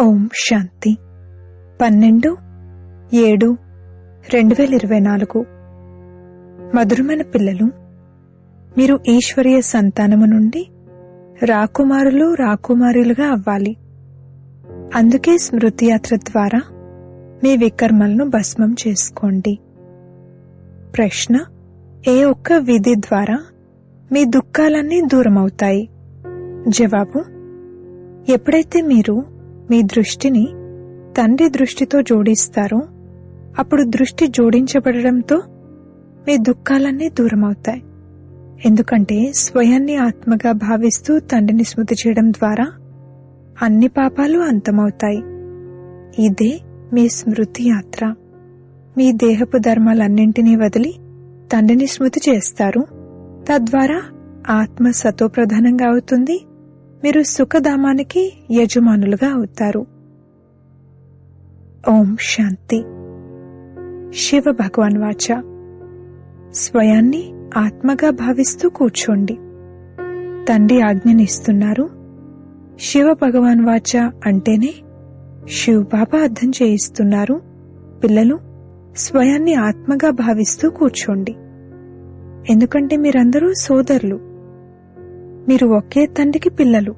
ఓం శాంతి. పన్నెండు ఏడు రెండు వేల ఇరవై నాలుగు. మధురమైన పిల్లలు మీరు ఈశ్వరీయ సంతానము నుండి రాకుమారులు రాకుమారులుగా అవ్వాలి. అందుకే స్మృతియాత్ర ద్వారా మీ వికర్మలను భస్మం చేసుకోండి. ప్రశ్న ఏ ఒక్క విధి ద్వారా మీ దుఃఖాలన్నీ దూరమవుతాయి? జవాబు ఎప్పుడైతే మీరు మీ దృష్టిని తండ్రి దృష్టితో జోడిస్తారో అప్పుడు దృష్టి జోడించబడడంతో మీ దుఃఖాలన్నీ దూరమవుతాయి. ఎందుకంటే స్వయాన్ని ఆత్మగా భావిస్తూ తండ్రిని స్మృతి చేయడం ద్వారా అన్ని పాపాలు అంతమవుతాయి. ఇదే మీ స్మృతి యాత్ర. మీ దేహపు ధర్మాలన్నింటినీ వదిలి తండ్రిని స్మృతి చేస్తారు. తద్వారా ఆత్మ సతోప్రధానంగా అవుతుంది మీరు సుఖధామానికి యజమానులుగా అవుతారు. ఓం శాంతి. శివ భగవాన్ వాచ. స్వయాన్ని ఆత్మగా భావిస్తూ కూర్చోండి. తండ్రి ఆజ్ఞనిస్తున్నారు శివ భగవాన్ వాచ అంటేనే శివ్ బాబా అర్థం చేయిస్తున్నారు. పిల్లలు స్వయాన్ని ఆత్మగా భావిస్తూ కూర్చోండి. ఎందుకంటే మీరందరూ సోదరులు. మీరు ఒకే తండ్రికి పిల్లలు.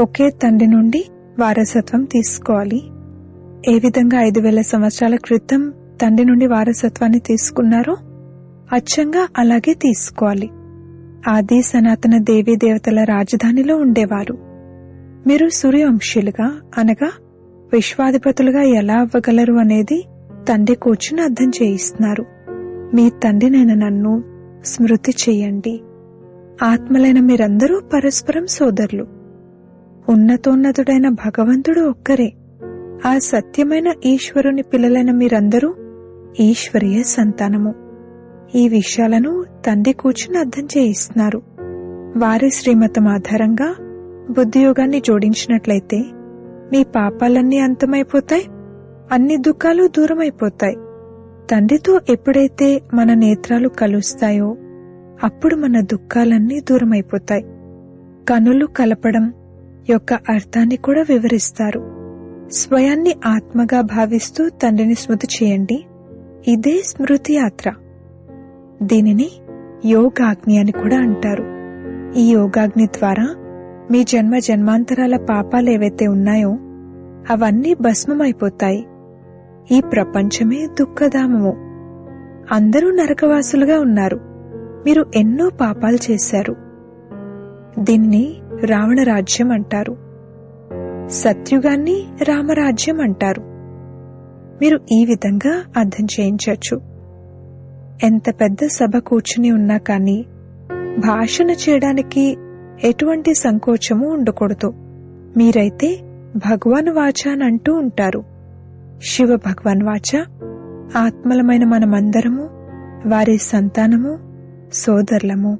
ఒకే తండ్రి నుండి వారసత్వం తీసుకోవాలి. ఏ విధంగా ఐదు వేల సంవత్సరాల క్రితం తండ్రి నుండి వారసత్వాన్ని తీసుకున్నారో అచ్చంగా అలాగే తీసుకోవాలి. ఆది సనాతన దేవీ దేవతల రాజధానిలో ఉండేవారు. మీరు సూర్యవంశీయులుగా అనగా విశ్వాధిపతులుగా ఎలా అవ్వగలరు అనేది తండ్రి కూర్చుని అర్థం చేయిస్తున్నారు. మీ తండ్రినైన నన్ను స్మృతి చెయ్యండి ఆత్మలైన మీరందరూ పరస్పరం సోదరులు. ఉన్నతోన్నతుడైన భగవంతుడు ఒక్కరే. ఆ సత్యమైన ఈశ్వరుని పిల్లలైన మీరందరూ ఈశ్వరీయ సంతానము. ఈ విషయాలను తండ్రి కూర్చుని అర్థం చేయిస్తున్నారు. వారి శ్రీమతం ఆధారంగా బుద్ధియోగాన్ని జోడించినట్లయితే మీ పాపాలన్నీ అంతమైపోతాయి అన్ని దుఃఖాలు దూరమైపోతాయి. తండ్రితో ఎప్పుడైతే మన నేత్రాలు కలుస్తాయో అప్పుడు మన దుఃఖాలన్నీ దూరమైపోతాయి. కనులు కలపడం యొక్క అర్థాన్ని కూడా వివరిస్తారు. స్వయాన్ని ఆత్మగా భావిస్తూ తండ్రిని స్మృతి చేయండి. ఇదే స్మృతి యాత్ర. దీనిని యోగాగ్ని అని కూడా అంటారు. ఈ యోగాగ్ని ద్వారా మీ జన్మ జన్మాంతరాల పాపాలు ఏవైతే ఉన్నాయో అవన్నీ భస్మమైపోతాయి. ఈ ప్రపంచమే దుఃఖధామము. అందరూ నరకవాసులుగా ఉన్నారు. మీరు ఎన్నో పాపాలు చేశారు. దీన్ని రావణ రాజ్యం అంటారు. సత్యుగాన్ని రామరాజ్యం అంటారు. మీరు ఈ విధంగా అర్థం చేయించవచ్చు. ఎంత పెద్ద సభ కూర్చుని ఉన్నా కానీ భాషణ చేయడానికి ఎటువంటి సంకోచము ఉండకూడదు. మీరైతే భగవాన్ వాచ అని అంటూ ఉంటారు. శివ భగవాన్ వాచ ఆత్మలమైన మనమందరము వారి సంతానము సోదరులము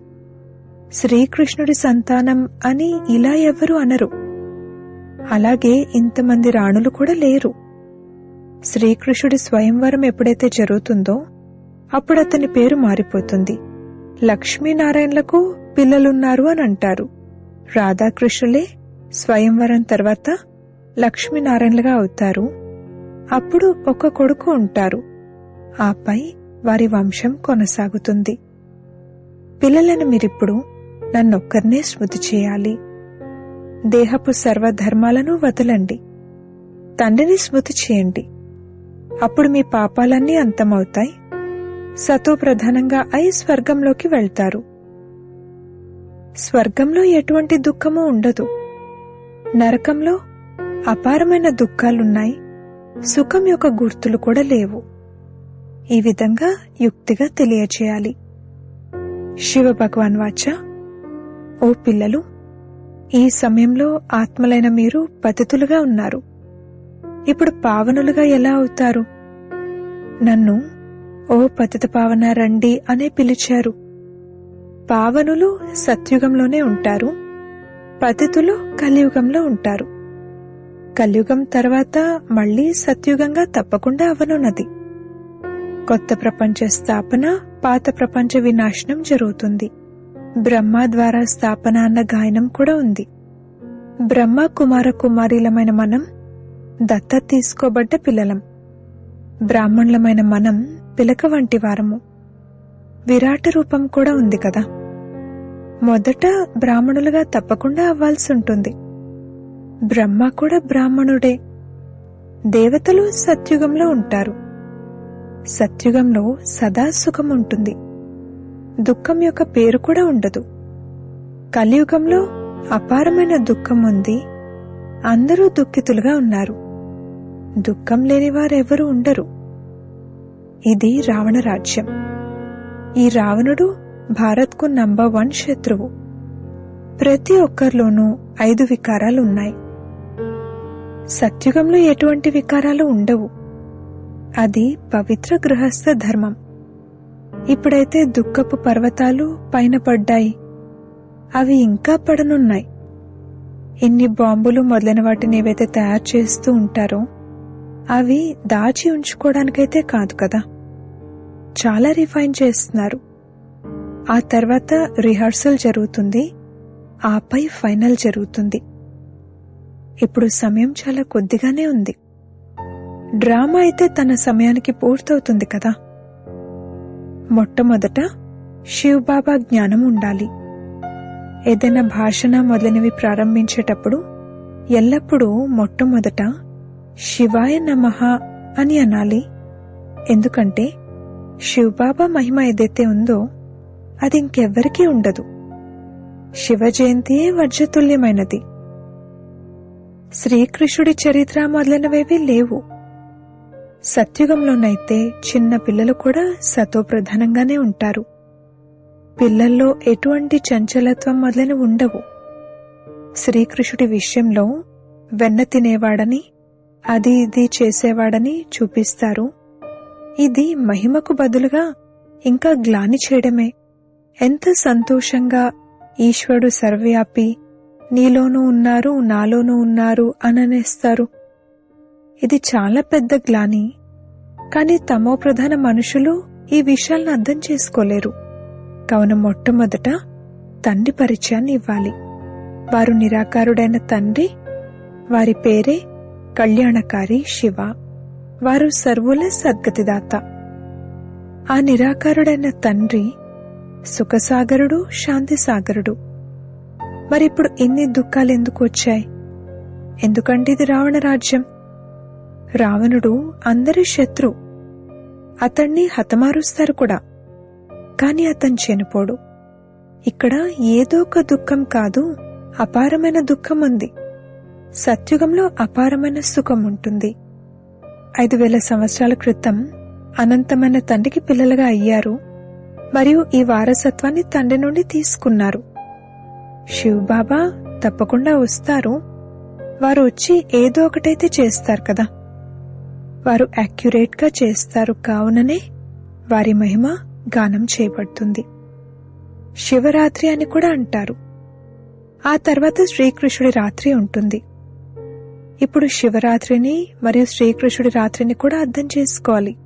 శ్రీకృష్ణుడి సంతానం అని ఇలా ఎవరు అనరు. అలాగే ఇంతమంది రాణులు కూడా లేరు. శ్రీకృష్ణుడి స్వయంవరం ఎప్పుడైతే జరుగుతుందో అప్పుడు అతని పేరు మారిపోతుంది. లక్ష్మీనారాయణలకు పిల్లలున్నారు అని అంటారు. రాధాకృష్ణులే స్వయంవరం తర్వాత లక్ష్మీనారాయణలుగా అవుతారు. అప్పుడు ఒక కొడుకు ఉంటారు. ఆపై వారి వంశం కొనసాగుతుంది. పిల్లలను మీరిప్పుడు నన్నొక్కరినే స్మృతి చేయాలి. దేహపు సర్వధర్మాలను వదలండి. తండ్రిని స్మృతి చేయండి. అప్పుడు మీ పాపాలన్నీ అంతమవుతాయి. సతో ప్రధానంగా అయి స్వర్గంలోకి వెళ్తారు. స్వర్గంలో ఎటువంటి దుఃఖము ఉండదు. నరకంలో అపారమైన దుఃఖాలున్నాయి. సుఖం యొక్క గుర్తులు కూడా లేవు. ఈ విధంగా యుక్తిగా తెలియచేయాలి. శివ భగవాన్ వాచ. ఓ పిల్లలు ఈ సమయంలో ఆత్మలైన మీరు పతితులుగా ఉన్నారు. ఇప్పుడు పావనులుగా ఎలా అవుతారు? నన్ను ఓ పతిత పావన రండి అనే పిలిచారు. పావనులు సత్యుగంలోనే ఉంటారు పతితులు కలియుగంలో ఉంటారు. కలియుగం తర్వాత మళ్ళీ సత్యుగంగా తప్పకుండా అవనున్నది. కొత్త ప్రపంచ స్థాపన పాత ప్రపంచ వినాశనం జరుగుతుంది. బ్రహ్మ ద్వారా స్థాపన అన్న గాయనం కూడా ఉంది. బ్రహ్మ కుమార కుమారిలమైన మనం దత్త తీసుకోబడ్డ పిల్లలం. బ్రాహ్మణులమైన మనం పిలక వంటి వారము. విరాట రూపం కూడా ఉంది కదా. మొదట బ్రాహ్మణులుగా తప్పకుండా అవ్వాల్సి ఉంటుంది. బ్రహ్మ కూడా బ్రాహ్మణుడే. దేవతలు సత్యుగంలో ఉంటారు. సత్యుగంలో సదా సుఖం ఉంటుంది దుఃఖం యొక్క పేరు కూడా ఉండదు. కలియుగంలో అపారమైన దుఃఖం ఉంది. అందరూ దుఃఖితులుగా ఉన్నారు. దుఃఖం లేని వారెవరూ ఉండరు. ఇది రావణ రాజ్యం. ఈ రావణుడు భారత్కు నంబర్ వన్ శత్రువు. ప్రతి ఒక్కరిలోనూ ఐదు వికారాలు ఉన్నాయి సత్యుగంలో ఎటువంటి వికారాలు ఉండవు. అది పవిత్ర గృహస్థ ధర్మం. ఇప్పుడైతే దుఃఖపు పర్వతాలు పైన పడ్డాయి. అవి ఇంకా పడనున్నాయి. ఎన్ని బాంబులు మొదలైన వాటిని ఏవైతే తయారు చేస్తూ ఉంటారో అవి దాచి ఉంచుకోవడానికైతే కాదు కదా. చాలా రిఫైన్ చేస్తున్నారు. ఆ తర్వాత రిహార్సల్ జరుగుతుంది. ఆపై ఫైనల్ జరుగుతుంది. ఇప్పుడు సమయం చాలా కొద్దిగానే ఉంది. డ్రామా అయితే తన సమయానికి పూర్తవుతుంది కదా. మొట్టమొదట శివబాబా జ్ఞానం ఉండాలి. ఏదైనా భాషణ మొదలైనవి ప్రారంభించేటప్పుడు ఎల్లప్పుడూ మొట్టమొదట శివాయ నమః అని అనాలి. ఎందుకంటే శివబాబా మహిమ ఏదైతే ఉందో అది ఇంకెవ్వరికీ ఉండదు. శివ జయంతియే వర్జతుల్యమైనది. శ్రీకృష్ణుడి చరిత్ర మొదలైనవేవీ లేవు. సత్యుగంలోనైతే చిన్న పిల్లలు కూడా సతోప్రధానంగానే ఉంటారు. పిల్లల్లో ఎటువంటి చంచలత్వం మొదలైన ఉండవు. శ్రీకృష్ణుడి విషయంలో వెన్న తినేవాడని అది ఇది చేసేవాడని చూపిస్తారు. ఇది మహిమకు బదులుగా ఇంకా గ్లాని చేయడమే. ఎంత సంతోషంగా ఈశ్వరుడు సర్వవ్యాపి నీలోనూ ఉన్నారు నాలోనూ ఉన్నారు అననేస్తారు. ఇది చాలా పెద్ద గ్లాని. కాని తమో ప్రధాన మనుషులు ఈ విషయాలను అర్థం చేసుకోలేరు. కావున మొట్టమొదట తండ్రి పరిచయాన్ని ఇవ్వాలి. వారు నిరాకారుడైన తండ్రి వారి పేరే కళ్యాణకారి శివ. వారు సర్వుల సద్గతిదాత. ఆ నిరాకారుడైన తండ్రి సుఖసాగరుడు శాంతిసాగరుడు. మరిప్పుడు ఇన్ని దుఃఖాలు ఎందుకు వచ్చాయి? ఎందుకంటే ఇది రావణ రాజ్యం. రావణుడు అందరి శత్రు. అతణ్ణి హతమారుస్తారు కూడా. కాని అతను చనిపోడు. ఇక్కడ ఏదో ఒక దుఃఖం కాదు అపారమైన దుఃఖం ఉంది సత్యుగంలో అపారమైన సుఖం ఉంటుంది ఐదు వేల సంవత్సరాల క్రితం అనంతమైన తండ్రికి పిల్లలుగా అయ్యారు. మరియు ఈ వారసత్వాన్ని తండ్రి నుండి తీసుకున్నారు. శివబాబా తప్పకుండా వస్తారు. వారు వచ్చి ఏదో ఒకటైతే చేస్తారు కదా. వారు యాక్యురేట్గా చేస్తారు కావుననే వారి మహిమ గానం చేయబడుతుంది. శివరాత్రి అని కూడా అంటారు. ఆ తర్వాత శ్రీకృష్ణుడి రాత్రి ఉంటుంది. ఇప్పుడు శివరాత్రిని మరియు శ్రీకృష్ణుడి రాత్రిని కూడా అర్థం చేసుకోవాలి.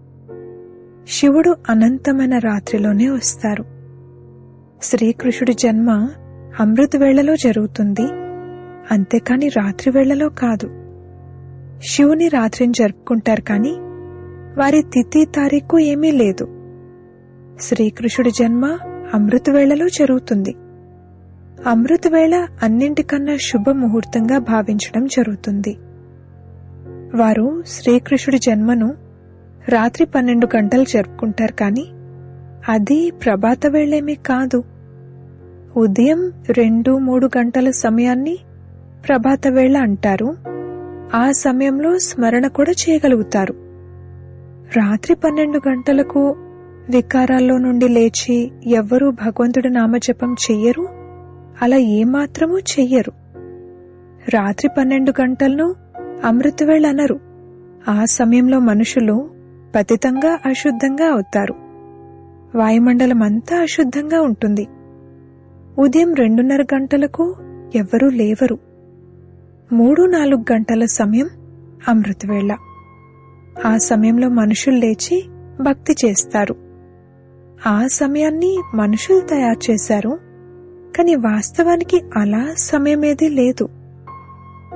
శివుడు అనంతమైన రాత్రిలోనే వస్తారు. శ్రీకృష్ణుడి జన్మ అమృత వేళలో జరుగుతుంది. అంతేకాని రాత్రి వేళలో కాదు. శివుని రాత్రిని జరుపుకుంటారు కానీ వారి తిథి తారీఖు ఏమీ లేదు. శ్రీకృష్ణుడి జన్మ అమృతవేళలో జరుగుతుంది. అమృతవేళ అన్నింటికన్నా శుభ ముహూర్తంగా భావించడం జరుగుతుంది. వారు శ్రీకృష్ణుడి జన్మను రాత్రి పన్నెండు గంటలు జరుపుకుంటారు కానీ అది ప్రభాత వేళేమీ కాదు. ఉదయం రెండు మూడు గంటల సమయాన్ని ప్రభాత వేళ అంటారు. ఆ సమయంలో స్మరణ కూడా చేయగలుగుతారు. రాత్రి పన్నెండు గంటలకు వికారాల్లో నుండి లేచి ఎవ్వరూ భగవంతుడి నామజపం చెయ్యరు అలా ఏమాత్రమూ చెయ్యరు. రాత్రి పన్నెండు గంటలను అమృతవేళ అనరు. ఆ సమయంలో మనుషులు పతితంగా అశుద్ధంగా అవుతారు. వాయుమండలం అంతా అశుద్ధంగా ఉంటుంది. ఉదయం రెండున్నర గంటలకు ఎవ్వరూ లేవరు. మూడు నాలుగు గంటల సమయం అమృతవేళ. ఆ సమయంలో మనుషులు లేచి భక్తి చేస్తారు. ఆ సమయాన్ని మనుషులు తయారు చేశారు. కానీ వాస్తవానికి అలా సమయమేదీ లేదు.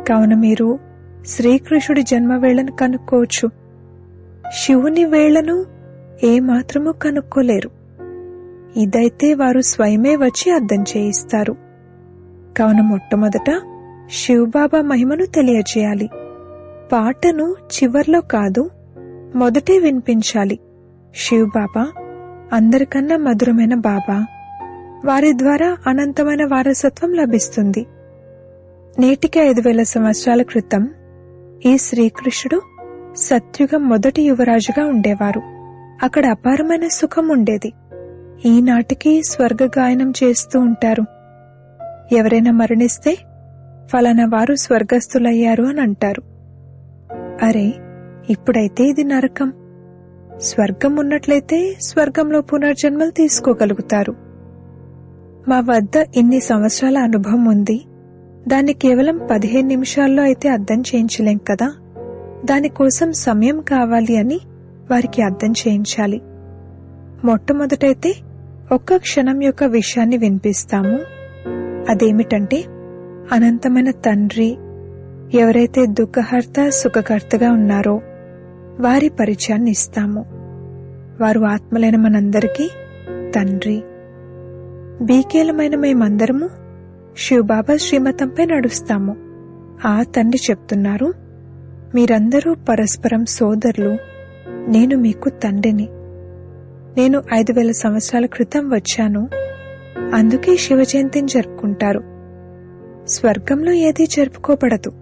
కావున మీరు శ్రీకృష్ణుడి జన్మ వేళను కనుక్కోవచ్చు. శివుని వేళను ఏమాత్రము కనుక్కోలేరు. ఇదైతే వారు స్వయమే వచ్చి అర్థం చేయిస్తారు. కావున మొట్టమొదట శివబాబా మహిమను తెలియజేయాలి. పాటను చివర్లో కాదు మొదటే వినిపించాలి. శివబాబా అందరికన్నా మధురమైన బాబా వారి ద్వారా అనంతమైన వారసత్వం లభిస్తుంది. నేటికి ఐదు వేల సంవత్సరాల క్రితం ఈ శ్రీకృష్ణుడు సత్యుగం మొదటి యువరాజుగా ఉండేవారు. అక్కడ అపారమైన సుఖం ఉండేది. ఈనాటికి స్వర్గ గాయనం చేస్తూ ఉంటారు. ఎవరైనా మరణిస్తే ఫలానా వారు స్వర్గస్థులయ్యారు అని అంటారు. అరే ఇప్పుడైతే ఇది నరకం. స్వర్గం ఉన్నట్లయితే స్వర్గంలో పునర్జన్మలు తీసుకోగలుగుతారు. మా వద్ద ఇన్ని సంవత్సరాల అనుభవం ఉంది. దాన్ని కేవలం పదిహేను నిమిషాల్లో అయితే అర్థం చేయించలేం కదా? దానికోసం సమయం కావాలి అని వారికి అర్థం చేయించాలి. మొట్టమొదటైతే ఒక్క క్షణం యొక్క విషయాన్ని వినిపిస్తాము. అదేమిటంటే అనంతమైన తండ్రి ఎవరైతే దుఃఖహర్త సుఖకర్తగా ఉన్నారో వారి పరిచయాన్ని ఇస్తాము. వారు ఆత్మలైన మనందరికీ తండ్రి. బీకేలమైన మేమందరము శివబాబా శ్రీమతంపై నడుస్తాము. ఆ తండ్రి చెప్తున్నారు మీరందరూ పరస్పరం సోదరులు. నేను మీకు తండ్రిని. నేను ఐదు వేల సంవత్సరాల క్రితం వచ్చాను. అందుకే శివ జయంతిని జరుపుకుంటారు. స్వర్గంలో ఏదీ జరుపుకోబడదు.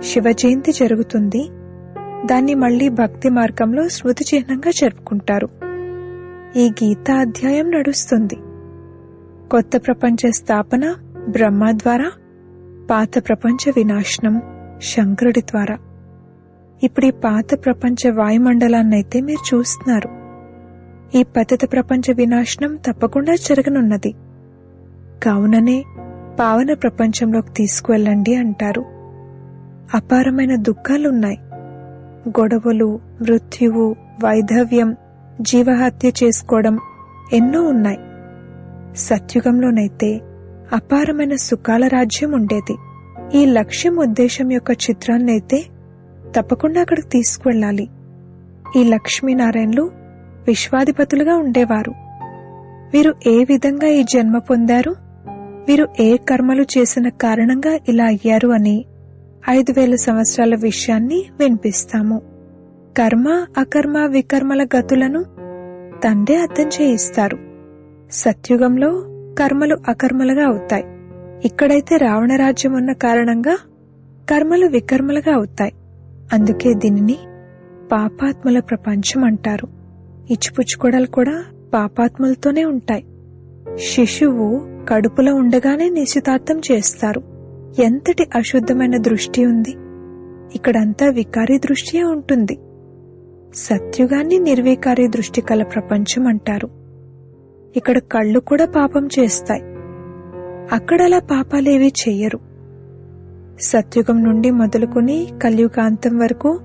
శివ జయంతి జరుగుతుంది. దాన్ని మళ్ళీ భక్తి మార్గంలో స్మృతి చిహ్నంగా జరుపుకుంటారు. ఈ గీతా అధ్యాయం నడుస్తుంది. కొత్త ప్రపంచ స్థాపన బ్రహ్మ ద్వారా పాత ప్రపంచ వినాశనం శంకరుడి ద్వారా. ఇప్పుడు ఈ పాత ప్రపంచ వాయుమండలాన్నైతే మీరు చూస్తున్నారు. ఈ పతిత ప్రపంచ వినాశనం తప్పకుండా జరగనున్నది. కావుననే పావన ప్రపంచంలోకి తీసుకువెళ్ళండి అంటారు. అపారమైన దుఃఖాలున్నాయి. గొడవలు మృత్యువు వైధవ్యం జీవహత్య చేసుకోవడం ఎన్నో ఉన్నాయి. సత్యుగంలోనైతే అపారమైన సుఖాల రాజ్యం ఉండేది. ఈ లక్ష్యం ఉద్దేశం యొక్క చిత్రాన్నైతే తప్పకుండా అక్కడికి తీసుకువెళ్ళాలి. ఈ లక్ష్మీనారాయణలు విశ్వాధిపతులుగా ఉండేవారు. వీరు ఏ విధంగా ఈ జన్మ పొందారు? వీరు ఏ కర్మలు చేసిన కారణంగా ఇలా అయ్యారు అని ఐదు వేల సంవత్సరాల విషయాన్ని వినిపిస్తాము. కర్మ అకర్మ వికర్మల గతులను తండ్రి అర్థం చేయిస్తారు. సత్యుగంలో కర్మలు అకర్మలుగా అవుతాయి. ఇక్కడైతే రావణ రాజ్యం ఉన్న కారణంగా కర్మలు వికర్మలుగా అవుతాయి. అందుకే దీనిని పాపాత్మల ప్రపంచం అంటారు. ఇచ్చిపుచ్చుకోడలు కూడా పాపాత్మలతోనే ఉంటాయి. శిశువు కడుపులో ఉండగానే నిశ్చితార్థం చేస్తారు. ఎంతటి అశుద్ధమైన దృష్టి ఉంది. ఇక్కడంతా వికారి దృష్టియే ఉంటుంది. సత్యుగాన్ని నిర్వికారి దృష్టి కల ప్రపంచం అంటారు. ఇక్కడ కళ్ళు కూడా పాపం చేస్తాయి. అక్కడలా పాపాలేవీ చెయ్యరు. సత్యుగం నుండి మొదలుకొని కలియుగాంతం వరకు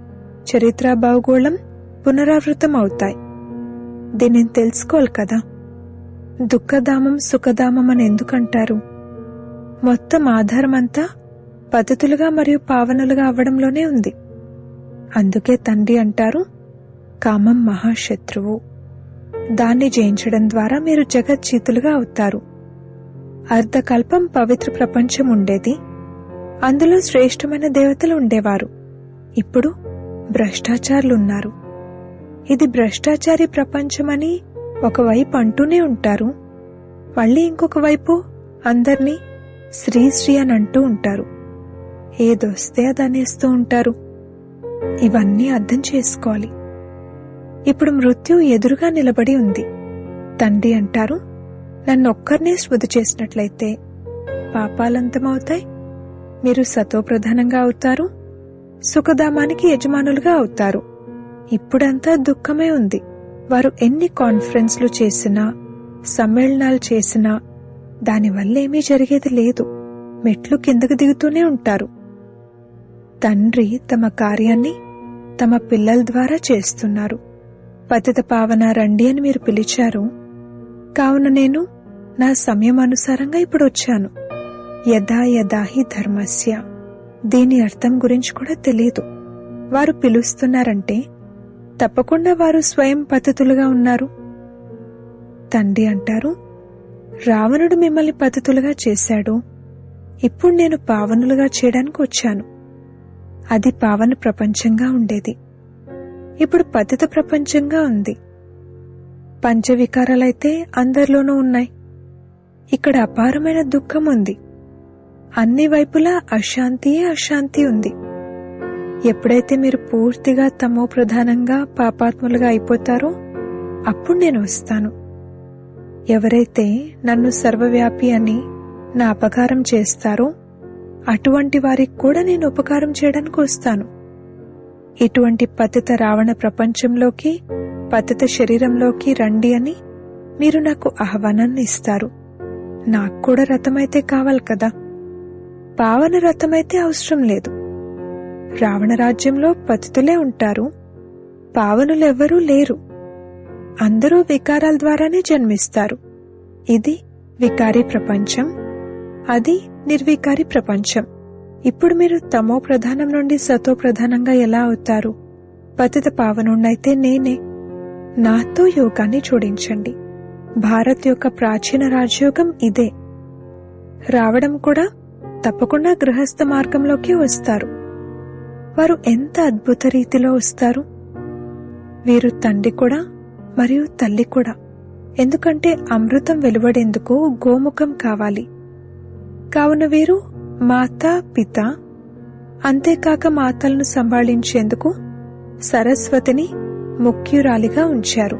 చరిత్ర భౌగోళం పునరావృతం అవుతాయి దీనిని తెలుసుకోవాలి కదా? దుఃఖధామం సుఖధామం అని ఎందుకంటారు? మొత్తం ఆధారమంతా పద్ధతులుగా మరియు పావనలుగా అవ్వడంలోనే ఉంది. అందుకే తండ్రి అంటారు కామం మహాశత్రువు. దాన్ని జయించడం ద్వారా మీరు జగజ్జీతులుగా అవుతారు. అర్ధకల్పం పవిత్ర ప్రపంచం ఉండేది. అందులో శ్రేష్టమైన దేవతలు ఉండేవారు. ఇప్పుడు భ్రష్టాచారులున్నారు. ఇది భ్రష్టాచారి ప్రపంచమని ఒకవైపు అంటూనే ఉంటారు. మళ్ళీ ఇంకొక వైపు అందర్నీ శ్రీ శ్రీ అని అంటూ ఉంటారు. ఏదొస్తే అది అనేస్తూ ఉంటారు. ఇవన్నీ అర్థం చేసుకోవాలి. ఇప్పుడు మృత్యు ఎదురుగా నిలబడి ఉంది. తండ్రి అంటారు నన్ను ఒక్కరినే స్మృతి చేసినట్లయితే పాపాలంతమవుతాయి. మీరు సతోప్రధానంగా అవుతారు సుఖధామానికి యజమానులుగా అవుతారు. ఇప్పుడంతా దుఃఖమే ఉంది. వారు ఎన్ని కాన్ఫరెన్స్లు చేసినా సమ్మేళనాలు చేసినా దానివల్ల ఏమీ జరిగేది లేదు. మెట్లు కిందకు దిగుతూనే ఉంటారు. తండ్రి తమ కార్యాన్ని తమ పిల్లల ద్వారా చేస్తున్నారు. పతిత పావన రండి అని మీరు పిలిచారు. కావున నేను నా సమయం అనుసారంగా ఇప్పుడు వచ్చాను. యథా యథా ధర్మస్య. దీని అర్థం గురించి కూడా తెలియదు. వారు పిలుస్తున్నారంటే తప్పకుండా వారు స్వయం పద్ధతులుగా ఉన్నారు. తండ్రి అంటారు రావణుడు మిమ్మల్ని పద్ధతులుగా చేశాడు. ఇప్పుడు నేను పావనులుగా చేయడానికి వచ్చాను. అది పావన ప్రపంచంగా ఉండేది. ఇప్పుడు పతిత ప్రపంచంగా ఉంది. పంచవికారాలైతే అందరిలోనూ ఉన్నాయి. ఇక్కడ అపారమైన దుఃఖం ఉంది. అన్ని వైపులా అశాంతియే అశాంతి ఉంది. ఎప్పుడైతే మీరు పూర్తిగా తమో ప్రధానంగా పాపాత్ములుగా అయిపోతారో అప్పుడు నేను వస్తాను. ఎవరైతే నన్ను సర్వవ్యాపి అని నా అపకారం చేస్తారో అటువంటి వారికి కూడా నేను ఉపకారం చేయడానికి వస్తాను. ఇటువంటి పతిత రావణ ప్రపంచంలోకి పతిత శరీరంలోకి రండి అని మీరు నాకు ఆహ్వానాన్ని ఇస్తారు. నాకు కూడా రథమైతే కావాలి కదా? పావన రథమైతే అవసరం లేదు. రావణ రాజ్యంలో పతితులే ఉంటారు. పావనులెవ్వరూ లేరు. అందరూ వికారాల ద్వారానే జన్మిస్తారు. ఇది వికారి ప్రపంచం. అది నిర్వికారి ప్రపంచం. ఇప్పుడు మీరు తమో ప్రధానం నుండి సతో ప్రధానంగా ఎలా అవుతారు? పతిత పావనుండైతే నేనే. నాతో యోగాన్ని జోడించండి. భారత్ యొక్క ప్రాచీన రాజయోగం ఇదే. రావడం కూడా తప్పకుండా గృహస్థ మార్గంలోకి వస్తారు. వారు ఎంత అద్భుత రీతిలో వస్తారు? వీరు తండ్రి కూడా మరియు తల్లి కూడా. ఎందుకంటే అమృతం వెలువడేందుకు గోముఖం కావాలి. కావున వీరు మాత పిత అంతేకాక మాతలను సంభాళించేందుకు సరస్వతిని ముఖ్యురాలిగా ఉంచారు.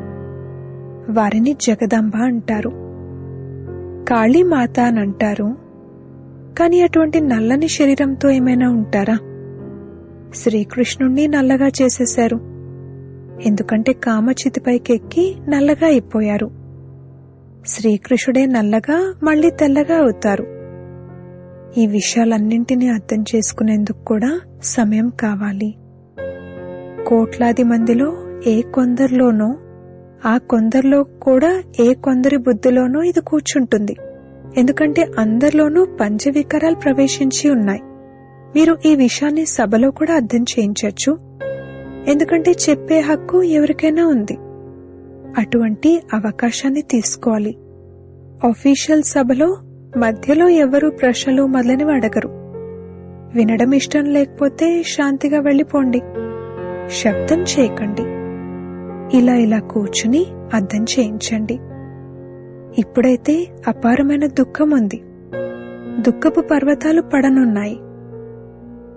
వారిని జగదంబ అంటారు. కాళీమాత అని అంటారు కాని అటువంటి నల్లని శరీరంతో ఏమైనా ఉంటారా? శ్రీకృష్ణుణ్ణి నల్లగా చేసేశారు. ఎందుకంటే కామచితిపైకెక్కి నల్లగా అయిపోయారు. శ్రీకృష్ణుడే నల్లగా మళ్ళీ తెల్లగా అవుతారు. ఈ విషయాలన్నింటినీ అర్థం చేసుకునేందుకు కూడా సమయం కావాలి. కోట్లాది మందిలో ఏ కొందరిలోనో ఆ కొందరిలో కూడా ఏ కొందరి బుద్ధిలోనో ఇది కూర్చుంటుంది. ఎందుకంటే అందరిలోనూ పంచవికారాలు ప్రవేశించి ఉన్నాయి. మీరు ఈ విషయాన్ని సభలో కూడా అర్థం చేయించవచ్చు ఎందుకంటే చెప్పే హక్కు ఎవరికైనా ఉంది. అటువంటి అవకాశాన్ని తీసుకోవాలి. ఆఫీషియల్ సభలో మధ్యలో ఎవరు ప్రశ్నలు మొదలని అడగరు. వినడం ఇష్టం లేకపోతే శాంతిగా వెళ్ళిపోండి. శబ్దం చేయకండి. ఇలా ఇలా కూర్చుని అర్థం చేయించండి. ఇప్పుడైతే అపారమైన దుఃఖం ఉంది. దుఃఖపు పర్వతాలు పడనున్నాయి.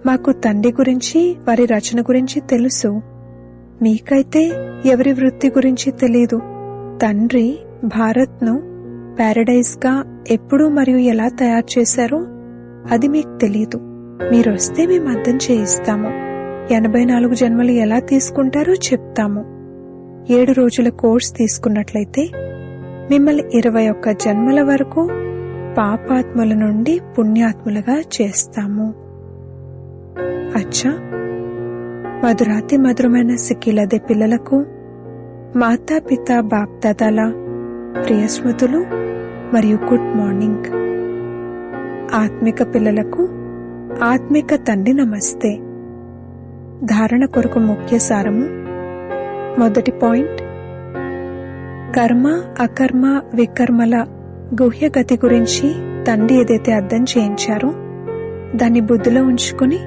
మాకు తండ్రి గురించి వారి రచన గురించి తెలుసు. మీకైతే ఎవరి వృత్తి గురించి తెలీదు. తండ్రి భారత్ను ప్యారడైజ్గా ఎప్పుడు మరియు ఎలా తయారు చేశారో అది మీకు తెలియదు మీరొస్తే మేము అర్థం చేయిస్తాము. ఎనభై నాలుగు జన్మలు ఎలా తీసుకుంటారో చెప్తాము. ఏడు రోజుల కోర్స్ తీసుకున్నట్లయితే మిమ్మల్ని ఇరవై ఒక్క జన్మల వరకు పాపాత్ముల నుండి పుణ్యాత్ములుగా చేస్తాము. అచ్చా. మధురాతి మధురమైన సిక్కిలదే పిల్లలకు మాతాపిత బాప్దాదాల ప్రియ స్మృతులు మరియు గుడ్ మార్నింగ్. ఆత్మిక పిల్లలకు ఆత్మిక తండ్రి నమస్తే. ధారణ కొరకు ముఖ్య సారము. మొదటి పాయింట్. కర్మ అకర్మ వికర్మల గుహ్య గతి గురించి తండ్రి ఏదైతే అర్థం చేయించారో దాన్ని బుద్ధిలో ఉంచుకుని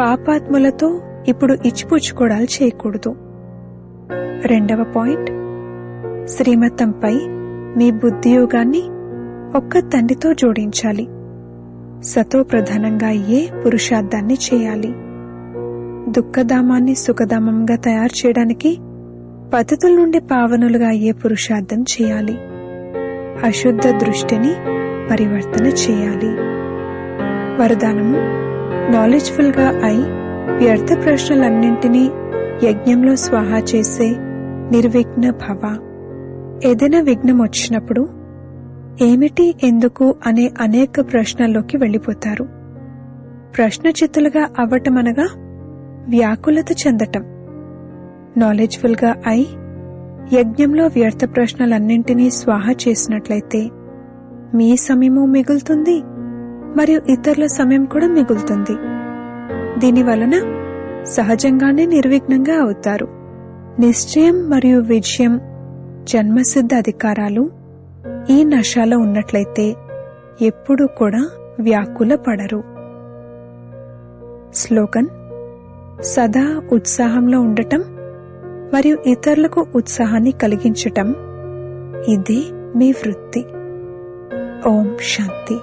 పాపాత్ములతో ఇప్పుడు ఇచ్చిపుచ్చుకోవడాలు చేయకూడదు. రెండవ పాయింట్. శ్రీమతంపై మీ బుద్ధియోగాన్ని ఒక్క తండ్రితో జోడించాలి. సతో ప్రధానంగా అయ్యే పురుషార్థాన్ని చేయాలి? దుఃఖధామాన్ని సుఖధామంగా తయారు చేయడానికి పద్ధతుల నుండి పావనులుగా అయ్యే పురుషార్థం చేయాలి? అశుద్ధ దృష్టిని పరివర్తన చేయాలి. వరదానము నాలెడ్జ్ఫుల్గా అయి వ్యర్థ ప్రశ్నలన్నింటినీ యజ్ఞంలో స్వాహా చేసే నిర్విఘ్న భవ. ఏదైనా విఘ్నం వచ్చినప్పుడు ఏమిటి ఎందుకు అనే అనేక ప్రశ్నల్లోకి వెళ్ళిపోతారు. ప్రశ్నచిత్తులుగా అవ్వటమనగా వ్యాకులత చెందటం. నాలెడ్జ్ఫుల్గా అయి యజ్ఞంలో వ్యర్థ ప్రశ్నలన్నింటినీ స్వాహ చేసినట్లయితే మీ సమయము మిగులుతుంది మరియు ఇతరుల సమయం కూడా మిగులుతుంది. దీని వలన సహజంగానే నిర్విఘ్నంగా అవుతారు. నిశ్చయం మరియు విజయం జన్మసిద్ధ అధికారాలు ఈ నశాలో ఉన్నట్లయితే ఎప్పుడూ కూడా వ్యాకుల పడరు. స్లోగన్ సదా ఉత్సాహంలో ఉండటం మరియు ఇతరులకు ఉత్సాహాన్ని కలిగించటం ఇది మీ వృత్తి. ఓం శాంతి.